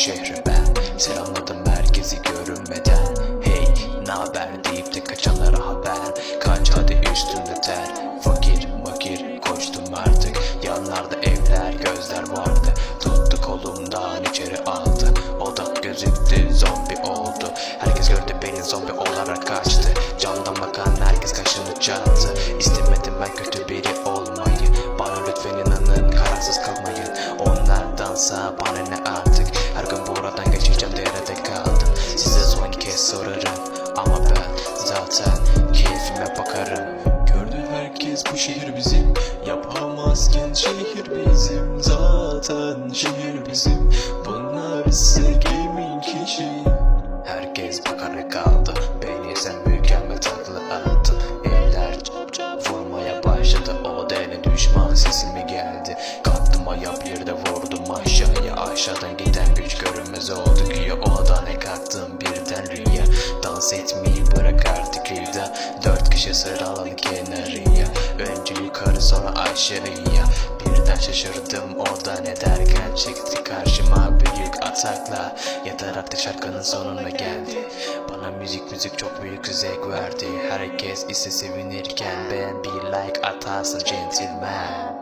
şehri ben. Selamladım herkesi görünmeden. Hey naber deyip de kaçanlara haber. Kaç hadi üstünde ter. Fakir makir koştum artık. Yanlarda evler gözler vardı. Tuttu kolumdan içeri aldı O da gözüktü zombi oldu. Herkes gördü beni zombi olarak kaçtı. Camdan bakan herkes kaşını çattı. İstemedim ben kötü biri olmayı. Bana lütfen inanın kararsız kalmayın. Onlardansa bana ne artık sorarım. Ama ben zaten keyfime bakarım. Gördü herkes bu şehir bizim. Yapamazken şehir bizim. Zaten şehir bizim. Bunlar ise kimin kişi Herkes bakarak kaldı. Beni sen mükemmel takla attın. Eller vurmaya başladı. O deli düşman sesimi geldi? Kalktım ayağa bir de vurdum aşağıya. Aşağıdan giden güç görünmez oldu güya O da ne kalktım Sıralandı kenarıya Önce yukarı sonra aşağıya. Birden şaşırdım o da ne derken Çıktı karşıma büyük atakla. Yeter artık şarkının sonuna geldi. Bana müzik müzik çok büyük zevk verdi. Herkes ise sevinirken Ben bir like atarsın gentleman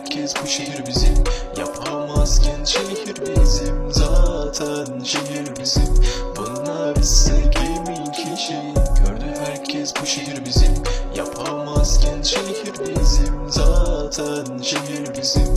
herkes bu şehir bizim. Yapamazken şehir bizim. Zaten şehir bizim. Bunlar ise kimin kişi? Gördü herkes bu şehir bizim. Yapamazken şehir bizim. Zaten şehir bizim